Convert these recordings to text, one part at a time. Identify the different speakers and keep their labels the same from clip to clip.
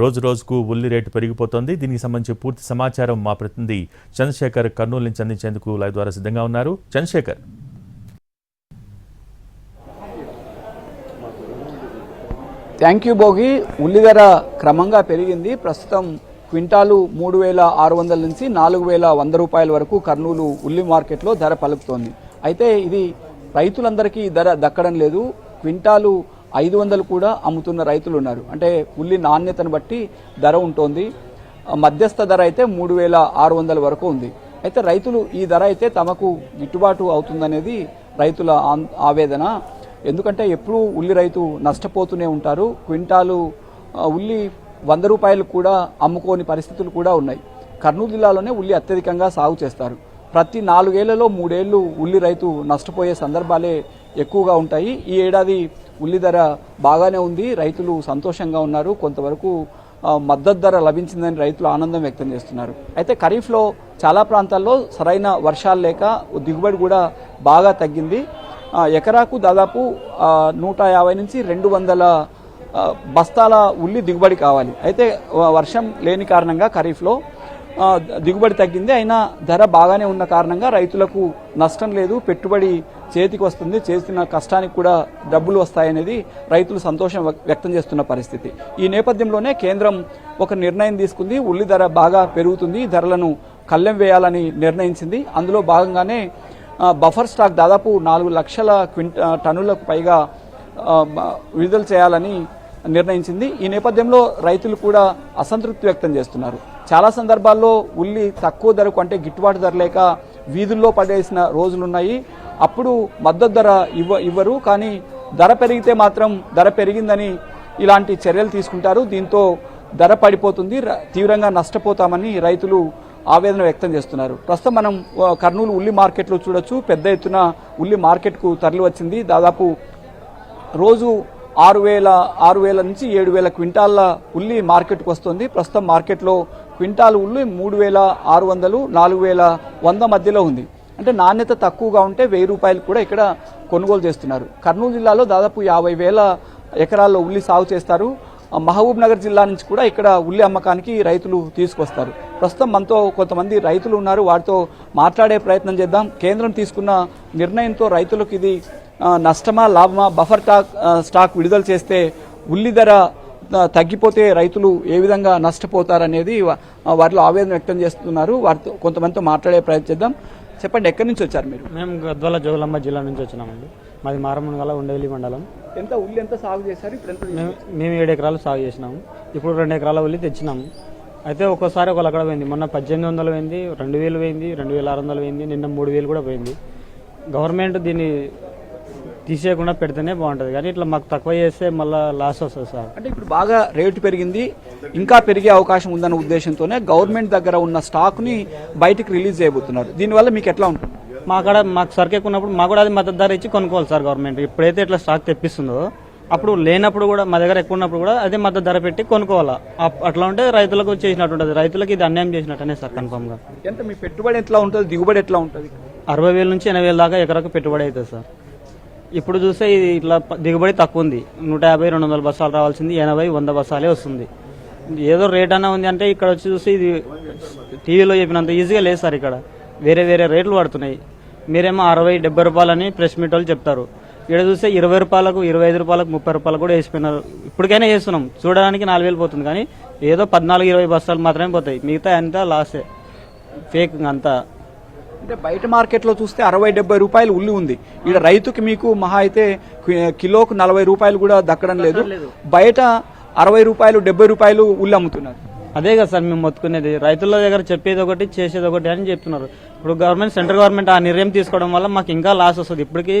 Speaker 1: రోజు రోజుకు ఉల్లి రేటు పెరిగిపోతోంది. దీనికి సంబంధించి పూర్తి సమాచారం మా ప్రతినిధి చంద్రశేఖర్ కర్నూలు నుంచి అందించేందుకు లైవ్ ద్వారా సిద్ధంగా ఉన్నారు. చంద్రశేఖర్.
Speaker 2: Thank you Bhogi. ఉల్లి ధర క్రమంగా పెరిగింది. ప్రస్తుతం క్వింటాలు మూడు వేల ఆరు వందల నుంచి నాలుగు వేల వంద రూపాయల వరకు కర్నూలు ఉల్లి మార్కెట్లో ధర పలుకుతోంది. అయితే ఇది రైతులందరికీ ధర దక్కడం లేదు. క్వింటాలు ఐదు వందలు కూడా అమ్ముతున్న రైతులు ఉన్నారు. అంటే ఉల్లి నాణ్యతను బట్టి ధర ఉంటుంది. మధ్యస్థ ధర అయితే మూడు వేల ఆరు వందల వరకు ఉంది. అయితే రైతులు ఈ ధర అయితే తమకు గిట్టుబాటు అవుతుందనేది రైతుల ఆవేదన. ఎందుకంటే ఎప్పుడూ ఉల్లి రైతు నష్టపోతూనే ఉంటారు. క్వింటాలు ఉల్లి వంద రూపాయలు కూడా అమ్ముకోని పరిస్థితులు కూడా ఉన్నాయి. కర్నూలు జిల్లాలోనే ఉల్లి అత్యధికంగా సాగు చేస్తారు. ప్రతి నాలుగేళ్ళలో మూడేళ్ళు ఉల్లి రైతు నష్టపోయే సందర్భాలే ఎక్కువగా ఉంటాయి. ఈ ఏడాది ఉల్లి ధర బాగానే ఉంది. రైతులు సంతోషంగా ఉన్నారు. కొంతవరకు మద్దతు ధర లభించిందని రైతులు ఆనందం వ్యక్తం చేస్తున్నారు. అయితే ఖరీఫ్లో చాలా ప్రాంతాల్లో సరైన వర్షాలు లేక దిగుబడి కూడా బాగా తగ్గింది. ఎకరాకు దాదాపు నూట యాభై నుంచి రెండు వందల బస్తాల ఉల్లి దిగుబడి కావాలి. అయితే వర్షం లేని కారణంగా ఖరీఫ్లో దిగుబడి తగ్గింది. అయినా ధర బాగానే ఉన్న కారణంగా రైతులకు నష్టం లేదు. పెట్టుబడి చేతికి వస్తుంది చేసిన కష్టానికి కూడా డబ్బులు వస్తాయనేది రైతులు సంతోషం వ్యక్- వ్యక్తం చేస్తున్న పరిస్థితి. ఈ నేపథ్యంలోనే కేంద్రం ఒక నిర్ణయం తీసుకుంది ఉల్లి ధర బాగా పెరుగుతుంది ధరలను కళ్ళెం వేయాలని నిర్ణయించింది. అందులో భాగంగానే బఫర్ స్టాక్ దాదాపు నాలుగు లక్షల క్వింట టన్నులకు పైగా విడుదల చేయాలని నిర్ణయించింది. ఈ నేపథ్యంలో రైతులు కూడా అసంతృప్తి వ్యక్తం చేస్తున్నారు. చాలా సందర్భాల్లో ఉల్లి తక్కువ ధరకు అంటే గిట్టుబాటు ధర లేక వీధుల్లో పడేసిన రోజులున్నాయి. అప్పుడు మద్దతు ధర ఇవ్వ ఇవ్వరు. కానీ ధర పెరిగితే మాత్రం ధర పెరిగిందని ఇలాంటి చర్యలు తీసుకుంటారు. దీంతో ధర పడిపోతుంది. తీవ్రంగా నష్టపోతామని రైతులు ఆవేదన వ్యక్తం చేస్తున్నారు. ప్రస్తుతం మనం కర్నూలు ఉల్లి మార్కెట్లో చూడొచ్చు. పెద్ద ఎత్తున ఉల్లి మార్కెట్కు తరలి వచ్చింది దాదాపు రోజు ఆరు వేల ఆరు వేల నుంచి ఏడు వేల క్వింటాల్ల ఉల్లి మార్కెట్కు వస్తుంది. ప్రస్తుతం మార్కెట్లో క్వింటాల్ ఉల్లి మూడు వేల ఆరు వందలు నాలుగు వేల వంద మధ్యలో ఉంది. అంటే నాణ్యత తక్కువగా ఉంటే వెయ్యి రూపాయలు కూడా ఇక్కడ కొనుగోలు చేస్తున్నారు. కర్నూలు జిల్లాలో దాదాపు యాభై వేల ఎకరాల్లో ఉల్లి సాగు చేస్తారు. మహబూబ్నగర్ మహబూబ్ నగర్ జిల్లా నుంచి కూడా ఇక్కడ ఉల్లి అమ్మకానికి రైతులు తీసుకొస్తారు. ప్రస్తుతం మనతో కొంతమంది రైతులు ఉన్నారు. వారితో మాట్లాడే ప్రయత్నం చేద్దాం. కేంద్రం తీసుకున్న నిర్ణయంతో రైతులకు ఇది నష్టమా లాభమా? బఫర్ స్టాక్ స్టాక్ విడుదల చేస్తే ఉల్లి ధర తగ్గిపోతే రైతులు ఏ విధంగా నష్టపోతారనేది వారిలో ఆవేదన వ్యక్తం చేస్తున్నారు. వారితో కొంతమందితో మాట్లాడే ప్రయత్నం చేద్దాం. చెప్పండి ఎక్కడి నుంచి వచ్చారు మీరు?
Speaker 3: మేము గద్వాల జోగులమ్మ జిల్లా నుంచి వచ్చినామండి. మాది మారమునగల ఉండేలి మండలం.
Speaker 2: ఎంత ఉల్లి ఎంత సాగు చేశారు? ఇప్పుడు ఎంత
Speaker 3: మేము ఏడు ఎకరాలు సాగు చేసినాము. ఇప్పుడు రెండు ఎకరాల ఉల్లి తెచ్చినాము. అయితే ఒక్కోసారి ఒక అక్కడ పోయింది. మొన్న పద్దెనిమిది వందలు పోయింది రెండు వేలు పోయింది రెండు వేల ఆరు వందలు పోయింది నిన్న మూడు వేలు కూడా పోయింది. గవర్నమెంట్ దీన్ని తీసేయకుండా పెడితేనే బాగుంటుంది. కానీ ఇట్లా మాకు తక్కువ చేస్తే మళ్ళీ లాస్ వస్తుంది సార్.
Speaker 2: అంటే ఇప్పుడు బాగా రేటు పెరిగింది ఇంకా పెరిగే అవకాశం ఉందన్న ఉద్దేశంతోనే గవర్నమెంట్ దగ్గర ఉన్న స్టాక్ని బయటికి రిలీజ్ చేయబోతున్నారు. దీనివల్ల మీకు ఎట్లా ఉంటుంది?
Speaker 3: మా కాడ మాకు సరుకు ఎక్కువ ఉన్నప్పుడు మాకు కూడా అది మద్దతు ధర ఇచ్చి కొనుక్కోవాలి సార్ గవర్నమెంట్. ఎప్పుడైతే ఇట్లా స్టాక్ తెప్పిస్తుందో అప్పుడు లేనప్పుడు కూడా మా దగ్గర ఎక్కువ ఉన్నప్పుడు కూడా అదే మద్దతు ధర పెట్టి కొనుక్కోవాలా. అట్లా ఉంటే రైతులకు చేసినట్టు ఉంటుంది. రైతులకు ఇది అన్యాయం చేసినట్టనే సార్ కన్ఫామ్గా.
Speaker 2: ఎంత మీ పెట్టుబడి ఎట్లా ఉంటుంది? దిగుబడి ఎట్లా ఉంటుంది?
Speaker 3: అరవై వేల నుంచి ఎనభై వేల దాకా ఎకరకు పెట్టుబడి అవుతుంది సార్. ఇప్పుడు చూస్తే ఇది ఇట్లా దిగుబడి తక్కువ ఉంది నూట యాభై రెండు వందల బస్సాలు రావాల్సింది. ఎనభై వంద బస్సాలే వస్తుంది. ఏదో రేట్ అన్నా ఉంది అంటే ఇక్కడ వచ్చి చూస్తే ఇది టీవీలో చెప్పినంత ఈజీగా లేదు సార్ ఇక్కడ. వేరే వేరే రేట్లు పడుతున్నాయి. మీరేమో అరవై డెబ్బై రూపాయలని ప్రెస్ మీట్ వాళ్ళు చెప్తారు. ఇక్కడ చూస్తే ఇరవై రూపాయలకు ఇరవై ఐదు రూపాయలకు ముప్పై రూపాయలు కూడా వేసిపోయినారు. ఇప్పటికైనా వేస్తున్నాం చూడడానికి నాలుగు వేలు పోతుంది కానీ ఏదో పద్నాలుగు ఇరవై బస్తాలు మాత్రమే పోతాయి. మిగతా అంతా లాసే. ఫేక్ అంతా.
Speaker 2: అంటే బయట మార్కెట్లో చూస్తే అరవై డెబ్బై రూపాయలు ఉల్లి ఉంది. ఇక్కడ రైతుకి మీకు మహా అయితే కిలోకు నలభై రూపాయలు కూడా దక్కడం లేదు. బయట అరవై రూపాయలు డెబ్బై రూపాయలు ఉల్లి అమ్ముతున్నారు.
Speaker 3: అదే కదా సార్ మేము మొత్తుకునేది. రైతుల దగ్గర చెప్పేది ఒకటి చేసేది ఒకటి అని చెప్తున్నారు. ఇప్పుడు గవర్నమెంట్ సెంట్రల్ గవర్నమెంట్ ఆ నిర్ణయం తీసుకోవడం వల్ల మాకు ఇంకా లాస్ వస్తుంది. ఇప్పటికీ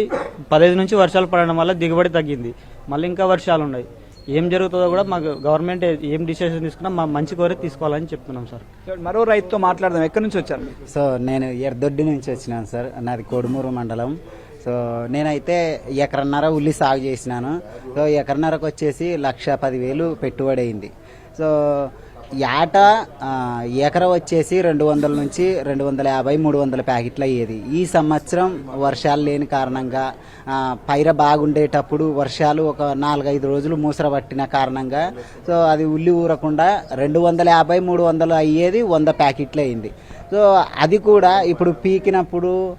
Speaker 3: పదహైదు నుంచి వర్షాలు పడడం వల్ల దిగుబడి తగ్గింది. మళ్ళీ ఇంకా వర్షాలు ఉన్నాయి. ఏం జరుగుతుందో కూడా మాకు గవర్నమెంట్ ఏం డిసిషన్ తీసుకున్నా మా మంచి కోరి తీసుకోవాలని చెప్తున్నాం సార్.
Speaker 2: మరో రైతుతో మాట్లాడదాం. ఎక్కడి నుంచి వచ్చారు?
Speaker 4: సో నేను ఎర్దొడ్డి నుంచి వచ్చినాను సార్. నాది కొడుమూరు మండలం. సో నేనైతే ఎకరన్నర ఉల్లి సాగు చేసినాను. సో ఎకరన్నరకు వచ్చేసి లక్ష పదివేలు పెట్టుబడి అయింది. సో ఏట ఎకర వచ్చేసి రెండు వందల నుంచి రెండు వందల యాభై మూడు వందల ప్యాకెట్లు అయ్యేది. ఈ సంవత్సరం వర్షాలు లేని కారణంగా పైర బాగుండేటప్పుడు వర్షాలు ఒక నాలుగైదు రోజులు మూసర పట్టిన కారణంగా సో అది ఉల్లి ఊరకుండా రెండు వందల యాభై మూడు వందలు అయ్యేది వంద ప్యాకెట్లు అయింది సో అది కూడా ఇప్పుడు పీకినప్పుడు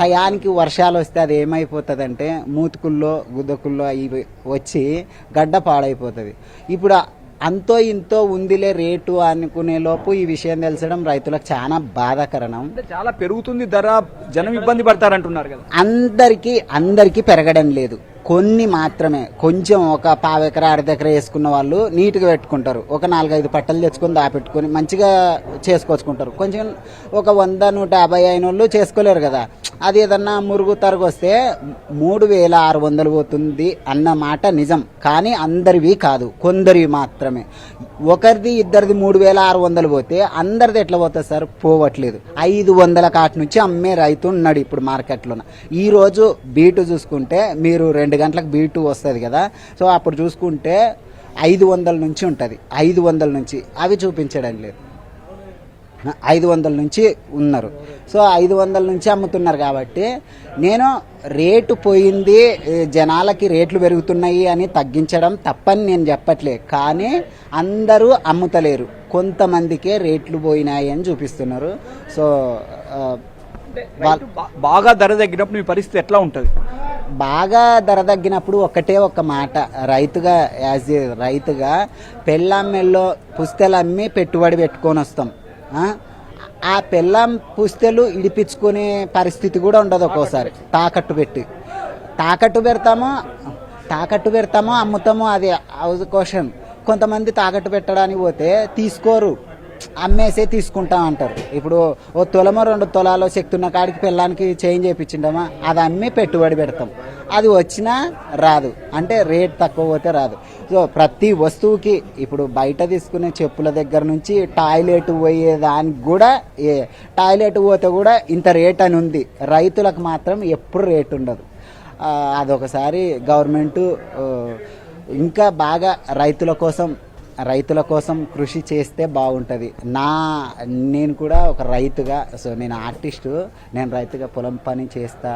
Speaker 4: టయానికి వర్షాలు వస్తే అది ఏమైపోతుంది మూతుకుల్లో గుద్దకుల్లో అవి వచ్చి గడ్డ పాడైపోతుంది. ఇప్పుడు అంతో ఇంతో ఉందిలే రేటు అనుకునే లోపు ఈ విషయం తెలిసడం రైతులకు చాలా బాధాకరణం.
Speaker 2: చాలా పెరుగుతుంది ధర జనం ఇబ్బంది పడతారంటున్నారు కదా.
Speaker 4: అందరికీ అందరికీ పెరగడం లేదు. కొన్ని మాత్రమే. కొంచెం ఒక పావెకర అర్ధెకర వేసుకున్న వాళ్ళు నీట్గా పెట్టుకుంటారు. ఒక నాలుగైదు పట్టలు తెచ్చుకొని దాపెట్టుకొని మంచిగా చేసుకొచ్చుకుంటారు కొంచెం ఒక వంద నూట యాభై అయిన వాళ్ళు చేసుకోలేరు కదా. అది ఏదన్నా మురుగు తరుగు వస్తే మూడు వేల ఆరు వందలు పోతుంది అన్న మాట నిజం. కానీ అందరివి కాదు. కొందరివి మాత్రమే. ఒకరిది ఇద్దరిది మూడు వేల ఆరు వందలు పోతే అందరిది ఎట్లా పోతుంది సార్? పోవట్లేదు. ఐదు వందల కాటి నుంచి అమ్మే రైతు ఉన్నాడు ఇప్పుడు మార్కెట్లో ఈరోజు బీటు చూసుకుంటే మీరు రెండు రెండు గంటలకు బీ టూ వస్తుంది కదా. సో అప్పుడు చూసుకుంటే ఐదు వందల నుంచి ఉంటుంది. ఐదు వందల నుంచి. అవి చూపించడం లేదు. ఐదు వందల నుంచి ఉన్నారు. సో ఐదు వందల నుంచి అమ్ముతున్నారు కాబట్టి నేను రేటు పోయింది జనాలకి రేట్లు పెరుగుతున్నాయి అని తగ్గించడం తప్పని నేను చెప్పట్లే. కానీ అందరూ అమ్ముతలేరు. కొంతమందికే రేట్లు పోయినాయి అని చూపిస్తున్నారు. సో
Speaker 2: బాగా ధర తగ్గినప్పుడు మీ పరిస్థితి ఎట్లా ఉంటుంది?
Speaker 4: బాగా ధర తగ్గినప్పుడు ఒకటే ఒక మాట. రైతుగా యాజ్ ఏ రైతుగా పెళ్ళామ్మెల్లో పుస్తెలు అమ్మి పెట్టుబడి పెట్టుకొని వస్తాం ఆ? పెళ్ళం పెళ్ళాం పుస్తెలు ఇడిపించుకునే పరిస్థితి కూడా ఉండదు ఒక్కోసారి. తాకట్టు పెట్టి. తాకట్టు పెడతామో తాకట్టు పెడతామో అమ్ముతామో అది హౌస్ క్వశ్చన్. కొంతమంది తాకట్టు పెట్టడానికి పోతే తీసుకోరు. అమ్మేసే తీసుకుంటాం అంటారు. ఇప్పుడు ఓ తులమో రెండు తులాలో శక్తి ఉన్న కాడికి పిల్లానికి చేంజ్ చేయించిండమా? అది అమ్మి పెట్టుబడి పెడతాం. అది వచ్చినా రాదు. అంటే రేట్ తక్కువ పోతే రాదు. సో ప్రతి వస్తువుకి ఇప్పుడు బయట తీసుకునే చెప్పుల దగ్గర నుంచి టాయిలెట్ పోయేదానికి కూడా ఏ టాయిలెట్ పోతే కూడా ఇంత రేట్ అని ఉంది. రైతులకు మాత్రం ఎప్పుడు రేట్ ఉండదు. అదొకసారి గవర్నమెంటు ఇంకా బాగా రైతుల కోసం రైతుల కోసం కృషి చేస్తే బాగుంటుంది. నా నేను కూడా ఒక రైతుగా సో నేను ఆర్టిస్టు నేను రైతుగా పొలం పని చేస్తా.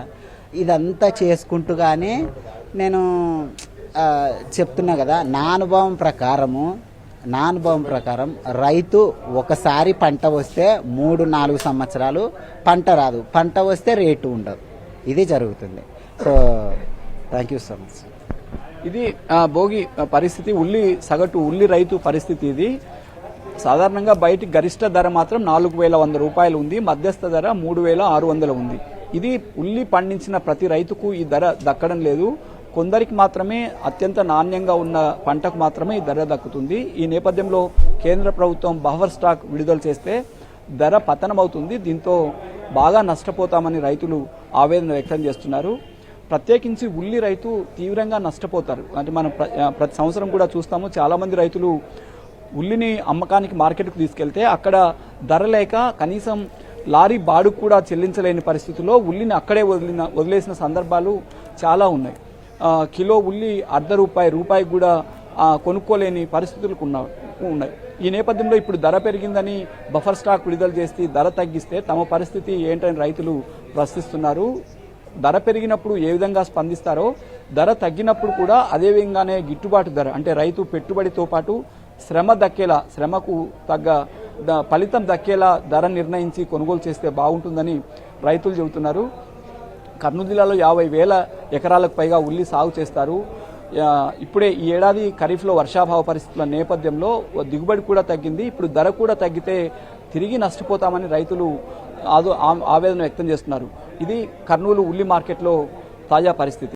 Speaker 4: ఇదంతా చేసుకుంటూ కానీ నేను చెప్తున్నా కదా నా అనుభవం ప్రకారము నా అనుభవం ప్రకారం రైతు ఒకసారి పంట వస్తే మూడు నాలుగు సంవత్సరాలు పంట రాదు. పంట వస్తే రేటు ఉండదు. ఇది జరుగుతుంది. So thank you so much
Speaker 2: ఇది భోగి పరిస్థితి ఉల్లి సగటు ఉల్లి రైతు పరిస్థితి ఇది. సాధారణంగా బయటికి గరిష్ట ధర మాత్రం నాలుగు వేల వంద రూపాయలు ఉంది మధ్యస్థ ధర మూడు వేల ఆరు వందలు ఉంది. ఇది ఉల్లి పండించిన ప్రతి రైతుకు ఈ ధర దక్కడం లేదు. కొందరికి మాత్రమే అత్యంత నాణ్యంగా ఉన్న పంటకు మాత్రమే ఈ ధర దక్కుతుంది. ఈ నేపథ్యంలో కేంద్ర ప్రభుత్వం బఫర్ స్టాక్ విడుదల చేస్తే ధర పతనమవుతుంది. దీంతో బాగా నష్టపోతామని రైతులు ఆవేదన వ్యక్తం చేస్తున్నారు. ప్రత్యేకించి ఉల్లి రైతు తీవ్రంగా నష్టపోతారు. అంటే మనం ప్ర- ప్రతి సంవత్సరం కూడా చూస్తాము చాలామంది రైతులు ఉల్లిని అమ్మకానికి మార్కెట్కు తీసుకెళ్తే అక్కడ ధర లేక కనీసం లారీ బాడుకు కూడా చెల్లించలేని పరిస్థితుల్లో ఉల్లిని అక్కడే వదిలిన వదిలేసిన సందర్భాలు చాలా ఉన్నాయి. కిలో ఉల్లి అర్ధ రూపాయి రూపాయి కూడా కొనుక్కోలేని పరిస్థితులు ఉన్న- ఉన్నాయి. ఈ నేపథ్యంలో ఇప్పుడు ధర పెరిగిందని బఫర్ స్టాక్ విడుదల చేసి ధర తగ్గిస్తే తమ పరిస్థితి ఏంటని రైతులు ప్రశ్నిస్తున్నారు. ధర పెరిగినప్పుడు ఏ విధంగా స్పందిస్తారో ధర తగ్గినప్పుడు కూడా అదే విధంగానే గిట్టుబాటు ధర అంటే రైతు పెట్టుబడితో పాటు శ్రమ దక్కేలా శ్రమకు తగ్గ ఫలితం దక్కేలా ధర నిర్ణయించి కొనుగోలు చేస్తే బాగుంటుందని రైతులు చెబుతున్నారు. కర్నూలు జిల్లాలో యాభై వేల ఎకరాలకు పైగా ఉల్లి సాగు చేస్తారు. ఇప్పుడే ఈ ఏడాది ఖరీఫ్లో వర్షాభావ పరిస్థితుల నేపథ్యంలో దిగుబడి కూడా తగ్గింది. ఇప్పుడు ధర కూడా తగ్గితే తిరిగి నష్టపోతామని రైతులు ఆదో ఆవేదన వ్యక్తం చేస్తున్నారు. ఇది కర్నూలు ఉల్లి మార్కెట్లో తాజా పరిస్థితి.